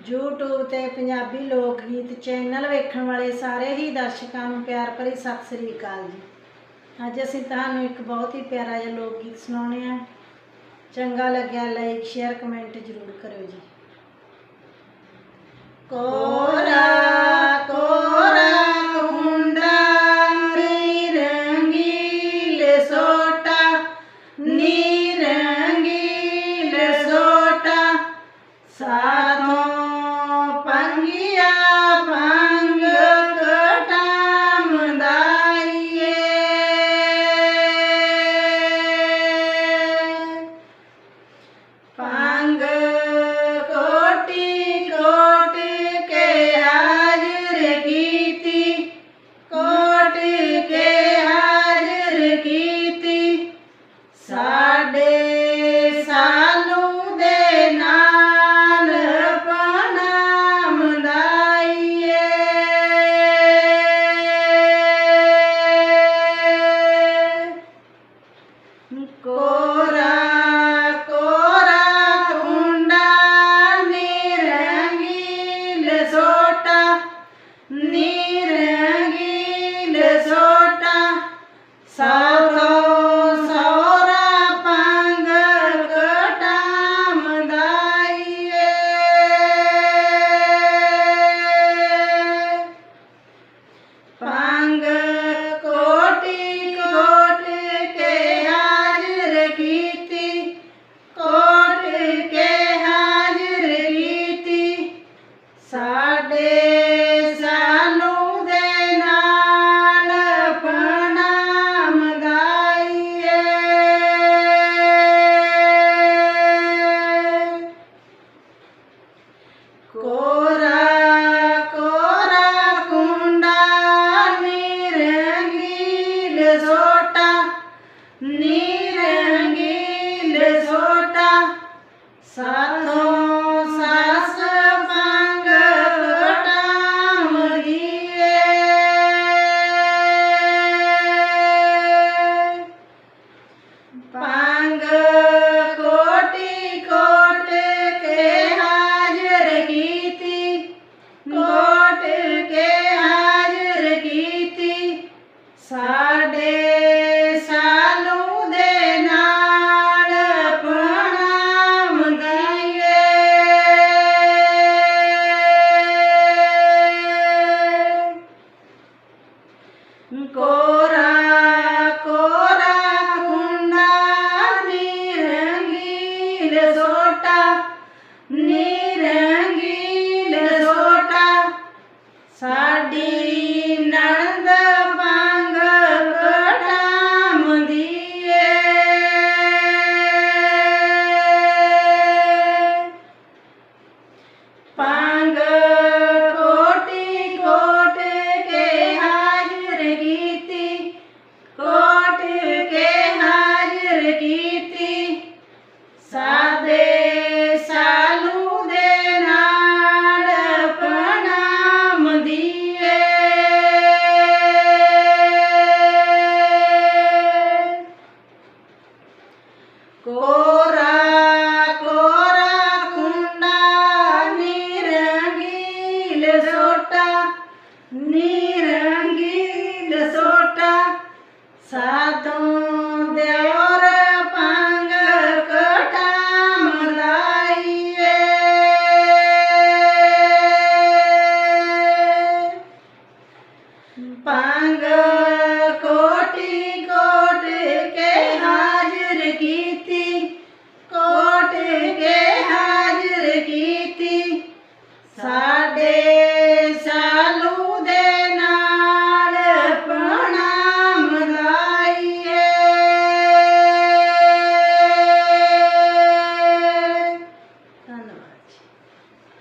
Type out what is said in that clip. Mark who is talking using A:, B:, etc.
A: YouTube ਤੇ ਪੰਜਾਬੀ ਲੋਕ ਗੀਤ ਚੈਨਲ ਵੇਖਣ ਵਾਲੇ ਸਾਰੇ ਹੀ ਦਰਸ਼ਕਾਂ ਨੂੰ ਪਿਆਰ ਭਰੀ ਸਤਿ ਸ੍ਰੀ ਅਕਾਲ ਜੀ। ਅੱਜ ਅਸੀਂ ਤੁਹਾਨੂੰ ਇੱਕ ਬਹੁਤ ਹੀ ਪਿਆਰਾ ਜਿਹਾ ਲੋਕ ਗੀਤ ਸੁਣਾਉਣੇ ਆ ਚੰਗਾ ਲੱਗਿਆ ਲਾਈਕ ਸ਼ੇਅਰ ਕਮੈਂਟ ਜ਼ਰੂਰ ਕਰਿਓ ਜੀ। ਕੋ ਨਿਰੰਗੀਲ ਸੋਟਾ కోరా కోరా కుండా రంగీలే కోర కోర కుండ నీరంగిల సోట నీరంగిల సోట సాధు దేవర పాంగ కట మలాయే పాంగ